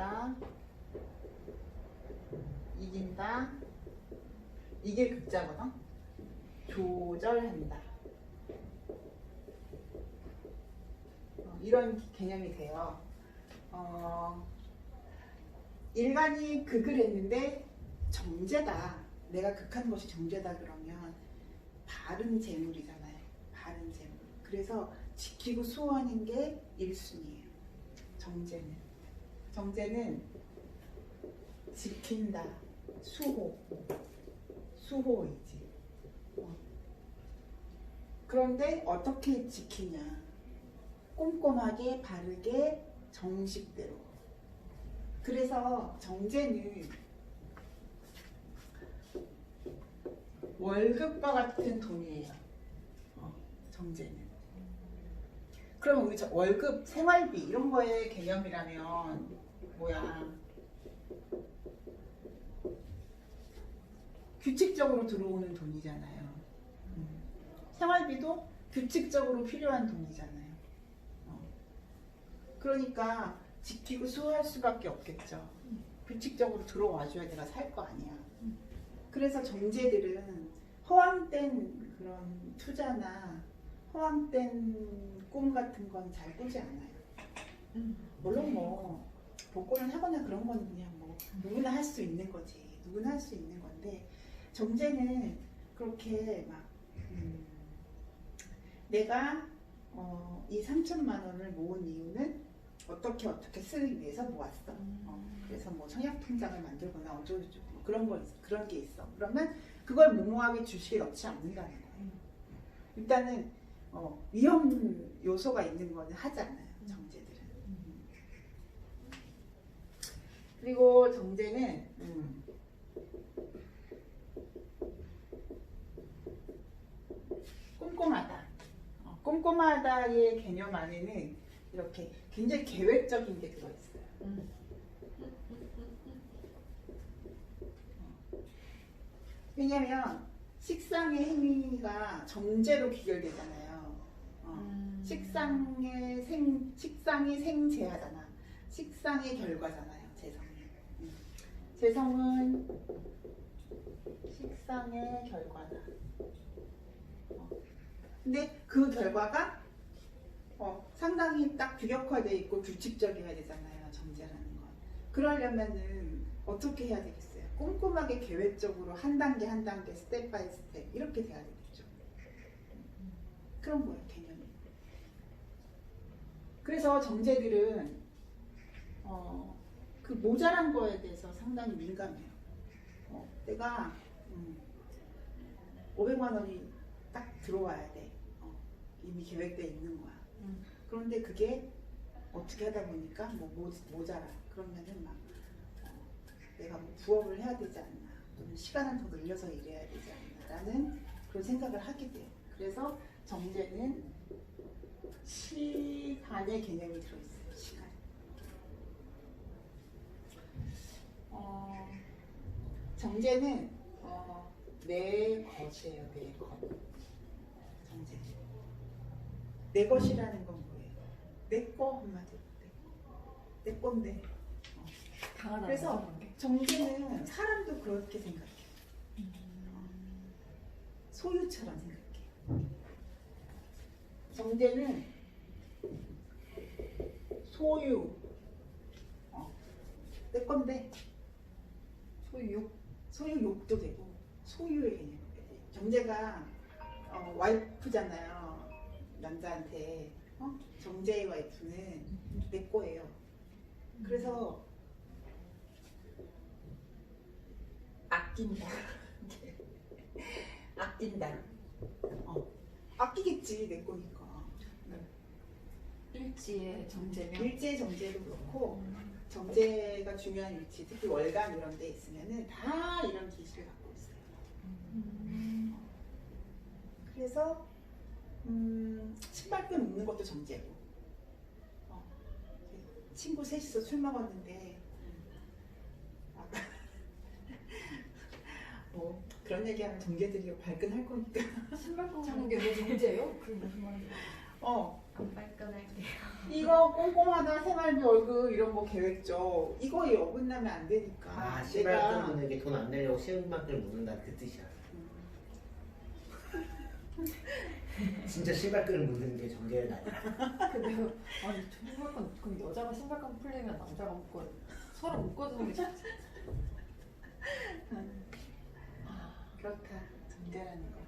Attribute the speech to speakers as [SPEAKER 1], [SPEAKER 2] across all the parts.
[SPEAKER 1] 조절한다. 이긴다. 이게 극자거든. 조절한다. 어, 이런 개념이 돼요. 어, 일간이 극을 했는데 정제다. 내가 극하는 것이 정제다 그러면 바른 재물이잖아요. 바른 재물. 그래서 지키고 수호하는 게 1순위예요. 정제는. 정제는 지킨다. 수호. 수호이지. 어. 그런데 어떻게 지키냐? 꼼꼼하게 바르게 정식대로. 그래서 정제는 월급과 같은 돈이에요. 어, 정제는. 그럼 우리 저 월급, 생활비 이런 거의 개념이라면 뭐야? 규칙적으로 들어오는 돈이잖아요. 음. 생활비도 규칙적으로 필요한 돈이잖아요. 어. 그러니까 지키고 수호할 수밖에 없겠죠. 규칙적으로 들어와줘야 내가 살 거 아니야. 그래서 정제들은 허황된 그런 투자나 허황된 꿈 같은 건 잘 꾸지 않아요. 물론 뭐 복권을 하거나 그런 건 그냥 뭐 누구나 할 수 있는 거지. 누구나 할 수 있는 건데 정제는 그렇게 막 음, 내가 어, 이 3천만 원을 모은 이유는 어떻게 어떻게 쓰기 위해서 모았어. 어, 그래서 뭐 청약 통장을 만들거나 어쩌고 저쩌고 뭐 그런 거 있- 그런 게 있어. 그러면 그걸 무모하게 주식에 넣지 않는다는 거예요. 일단은 어, 위험 요소가 있는 거는 하지 않아요. 정제들은. 그리고 정제는 음, 꼼꼼하다. 어, 꼼꼼하다의 개념 안에는 이렇게 굉장히 계획적인 게 들어있어요. 왜냐면 식상의 행위가 정제로 귀결되잖아요. 어, 식상의 생 식상이 생재하잖아. 식상의. 음. 재성은 식상의 결과다. 어. 근데 그 결과가 어, 상당히 딱 규격화돼 있고 규칙적이어야 되잖아요. 정제라는 건. 그러려면은 어떻게 해야 되겠어요? 꼼꼼하게 계획적으로 한 단계 한 단계 스텝 바이 스텝 이렇게 돼야 되겠죠. 그런 거예요 개념이. 그래서 정제들은 어, 그 모자란 거에 대해서 상당히 민감해요. 어, 내가 음, 500만 원이 딱 들어와야 돼. 어, 이미 계획돼 있는 거야.
[SPEAKER 2] 음.
[SPEAKER 1] 그런데 그게 어떻게 하다 보니까 뭐 모, 모자라. 그러면은 막 어, 내가 뭐 부업을 해야 되지 않나. 또는 시간을 더 늘려서 일해야 되지 않나라는 그런 생각을 하게 돼요. 그래서 정제는 시간의 개념이 들어있어요. 시간. 어, 정제는 어, 내 것이에요. 내 것. 정제. 내 것이라는 건 뭐예요? 내거 한마디로 내 거. 내 건데.
[SPEAKER 2] 강하다.
[SPEAKER 1] 그래서 정제는 사람도 그렇게 생각해요. 소유처럼 생각해요. 정제는 소유. 어, 내 건데
[SPEAKER 2] 소유욕.
[SPEAKER 1] 소유 욕도 되고 소유의 개념. 정제가 어, 와이프잖아요. 남자한테 어? 정제의 와이프는 내 거예요. 그래서 아낀다. 아낀다. 어. 아끼겠지 내 거니까.
[SPEAKER 2] 일지의 정제면.
[SPEAKER 1] 일제 정제도 그렇고 정제가 중요한 위치, 특히 월간 이런 데 있으면은 다 이런 기질을 갖고 있어요. 그래서 음, 신발끈 묶는 것도 정제고 어, 친구 셋이서 술 먹었는데 아까 뭐 그런 얘기하면 정제들이 발끈할 거니까
[SPEAKER 2] 신발 뽑는 게왜 정제예요? 그게 무슨 말이에요? 어안 발끈할게요.
[SPEAKER 1] 이거 꼼꼼하다 생활비 월급 이런 거 계획적 이거에 어긋나면 안 되니까
[SPEAKER 3] 아 신발끈 묻는 게돈 안 내려고 신발끈 묻는다 그 뜻이야. 진짜 신발끈을 묻는 게 정제는 아니야.
[SPEAKER 2] 근데 아니 신발끈 그럼 여자가 신발끈 풀리면 남자가 묶어 서로 묶어주는 게 좋지.
[SPEAKER 1] 그렇다 정제라는 거.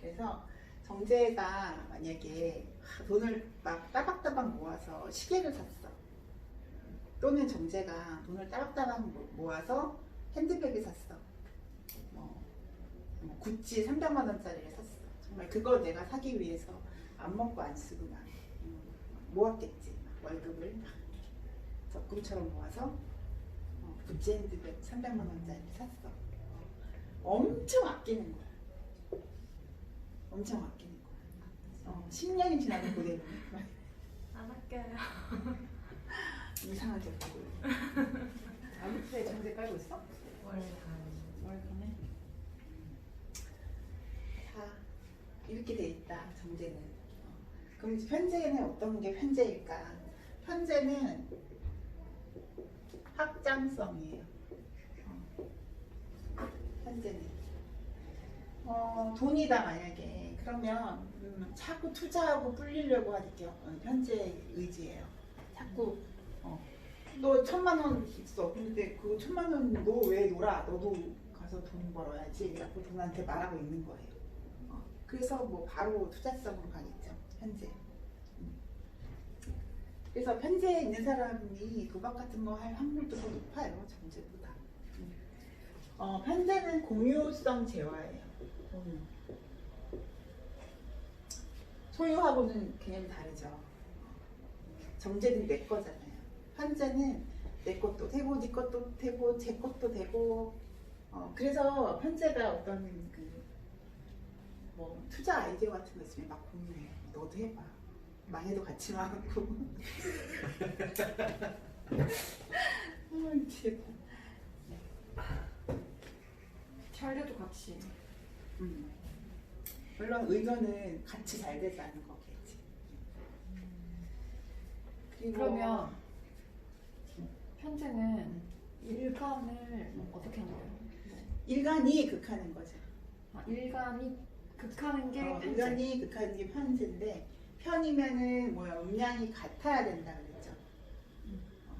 [SPEAKER 1] 그래서 정제가 만약에 돈을 막 따박따박 모아서 시계를 샀어. 또는 정제가 돈을 따박따박 모- 모아서 핸드백을 샀어. 뭐, 뭐 구찌 300만 원짜리를 샀어. 정말 그걸 내가 사기 위해서 안 먹고 안 쓰고 막 음, 모았겠지. 막 월급을 막 적금처럼 모아서 어, 구찌 핸드백 300만 원짜리를 샀어. 엄청 아끼는 거야. 엄청 아끼는 거야. 어, 10년이 지나도 그대로
[SPEAKER 2] 안 아껴요.
[SPEAKER 1] 이상하게 보고.
[SPEAKER 2] 아무튼 정제 깔고 있어?
[SPEAKER 4] 월간
[SPEAKER 2] 월간에.
[SPEAKER 1] 다 이렇게 돼 있다. 정제는. 어, 그럼 이제 편제는 어떤 게 편제일까? 편제는 확장성이에요. 어, 편제는. 어, 돈이다 만약에 그러면 음, 자꾸 투자하고 불리려고 어, 현재 의지예요. 자꾸 어, 너 천만 원 있어. 근데 그 천만 원 너 왜 놀아? 너도 가서 돈 벌어야지. 이라고 돈한테 말하고 있는 거예요. 어, 그래서 뭐 바로 투자성으로 가겠죠. 현재. 음. 그래서 편제에 있는 사람이 도박 같은 거 할 확률도 더 높아요. 정제보다. 음. 어, 편제는 공유성 재화예요. 공유. 소유하고는 개념이 다르죠. 정제는 내 거잖아요. 현재는 내 것도 되고 네 것도 되고 제 것도 되고 어, 그래서 현재가 어떤 그 뭐 투자 아이디어 같은 거 있으면 막 공유해. 너도 해봐. 망해도 같이 망하고. 아, 미치겠다.
[SPEAKER 2] 잘 돼도 같이.
[SPEAKER 1] 음. 물론 의도는 같이 잘 되지 않은 거겠지. 그리고
[SPEAKER 2] 그러면 현재는 일간을 어떻게 하는 거예요?
[SPEAKER 1] 일간이 극하는 거죠.
[SPEAKER 2] 아, 일간이 극하는 게
[SPEAKER 1] 어,
[SPEAKER 2] 편제.
[SPEAKER 1] 일간이 극하는 게 편제인데 편이면은 뭐야 음량이 같아야 된다 그랬죠. 어,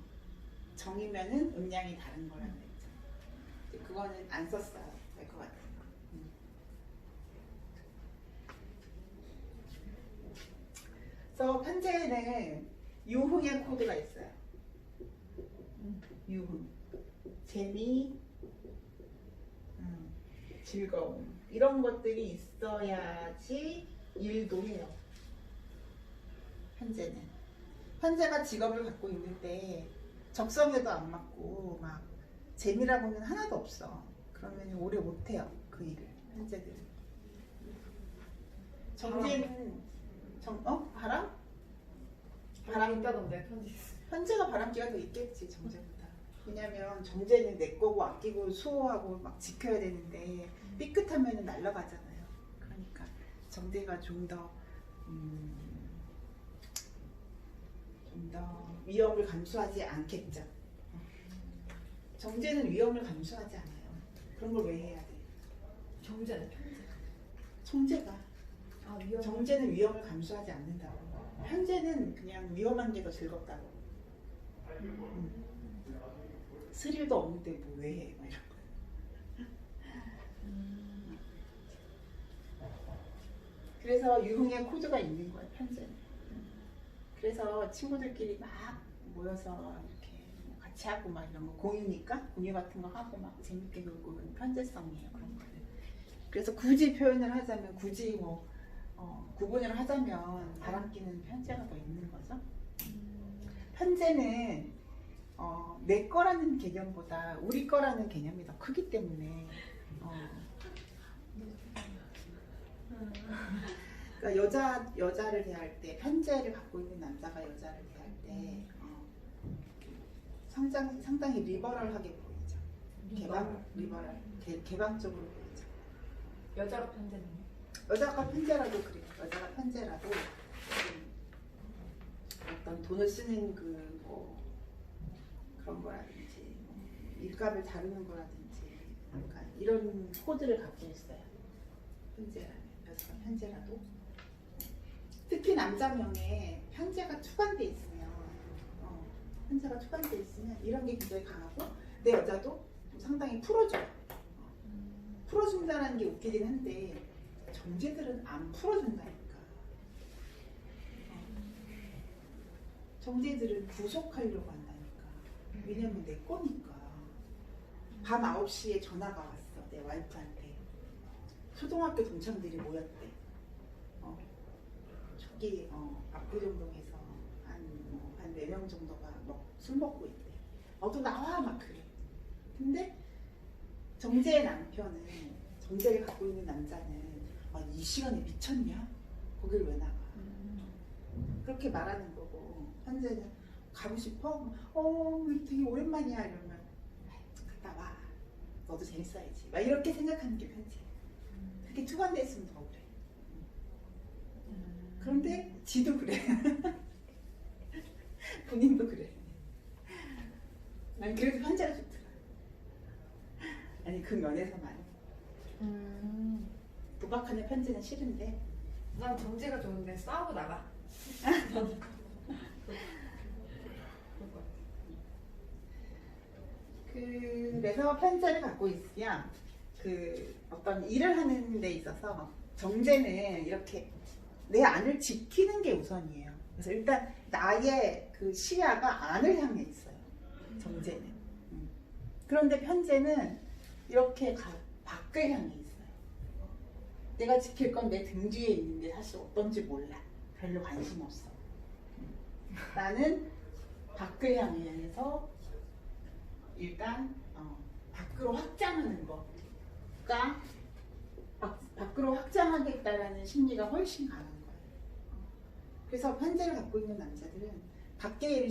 [SPEAKER 1] 정이면은 음량이 다른 거라 그랬죠. 이제 그거는 안 썼어요. 될 것 같아요. 음. 그래서 편제에는 유흥의 코드가 있어요.
[SPEAKER 2] 음.
[SPEAKER 1] 유흥, 재미, 음, 즐거움 이런 것들이 있어야지 일도 해요. 현재는 현재가 직업을 갖고 있는데 적성에도 안 맞고 막 재미라고는 하나도 없어. 그러면 오래 못 해요 그 일을 현재들은. 정재는 정 어? 바람?
[SPEAKER 2] 바람 있다던데 편지.
[SPEAKER 1] 현재가 바람기가 더 있겠지 정제보다. 왜냐면 정제는 내 거고 아끼고 수호하고 막 지켜야 되는데 삐끗하면 날아가잖아요. 그러니까 정제가 좀더 음, 좀더 위험을 감수하지 않겠죠. 어. 정제는 위험을 감수하지 않아요. 그런 걸 왜 해야 돼?
[SPEAKER 2] 정제는 편제.
[SPEAKER 1] 정제가
[SPEAKER 2] 아 위험.
[SPEAKER 1] 정제는 위험을 감수하지 않는다고. 현재는 그냥 위험한 게 더 즐겁다고. 음. 스릴도 없는데 뭐 왜 해? 막 이런 거. 그래서 유흥의 코드가 있는 거예요, 편제는. 그래서 친구들끼리 막 모여서 이렇게 뭐 같이 하고 막 이런 거 공유니까 공유 같은 거 하고 막 재밌게 놀고 그런 편제성이에요, 그런 거는. 그래서 굳이 표현을 하자면 굳이 뭐 어, 구분을 하자면 바람기는 편제가 더 있는 거죠. 편제는 어, 내 거라는 개념보다 우리 거라는 개념이 더 크기 때문에 어, 그러니까 여자 여자를 대할 때 편제를 갖고 있는 남자가 여자를 대할 때 어, 상당히 상당히 리버럴하게 보이죠. 개방 리버럴 개, 개방적으로 보이죠.
[SPEAKER 2] 여자가 편제는.
[SPEAKER 1] 여자가 편제라도 그래요. 여자가 편제라도 어떤 돈을 쓰는 그 뭐 그런 거라든지 뭐 일감을 다루는 거라든지 약간 이런 코드를 갖고 있어요. 현재라면 그래서 현재라도 특히 남자명에 현재가 투관돼 있으면 어, 현재가 투관돼 있으면 이런 게 굉장히 강하고 내 여자도 좀 상당히 풀어줘요. 어, 풀어준다는 게 웃기긴 한데 정제들은 안 풀어준다니까. 어. 정제들은 구속하려고 한다니까. 왜냐면 내 거니까. 밤 9시에 전화가 왔어. 내 와이프한테. 초등학교 동창들이 모였대. 어. 저기 어, 압구정동에서 한한 네 명 정도가 먹, 술 먹고 있대. 너도 나와 막 그래. 근데 정재의 남편은 정재를 갖고 있는 남자는 아, 이 시간에 미쳤냐? 거길 왜 나가? 그렇게 말하는 거고. 현재는 가고 싶어? 어 되게 오랜만이야 이러면. 갔다 와. 너도 재밌어야지. 막 이렇게 생각하는 게 편지. 그게 투관돼 있으면 더 그래. 그런데 지도 그래. 본인도 그래. 난 그래도 현재가 좋더라. 아니 그 면에서만
[SPEAKER 2] 음.
[SPEAKER 1] 도박하는 편지는 싫은데
[SPEAKER 2] 난 정지가 좋은데 싸우고 나가.
[SPEAKER 1] 그래서 편지를 갖고 있으면 그 어떤 일을 하는 데 있어서 정제는 이렇게 내 안을 지키는 게 우선이에요. 그래서 일단 나의 그 시야가 안을 향해 있어요. 정제는. 음. 그런데 편제는 이렇게 가- 밖을 향해 있어요. 내가 지킬 건 내 등 뒤에 있는데 사실 어떤지 몰라. 별로 관심 없어. 음. 나는 밖을 향해서 일단 어, 밖으로 확장하는 거가 밖, 밖으로 확장하겠다라는 심리가 훨씬 강한 거예요. 그래서 편제를 갖고 있는 남자들은 밖에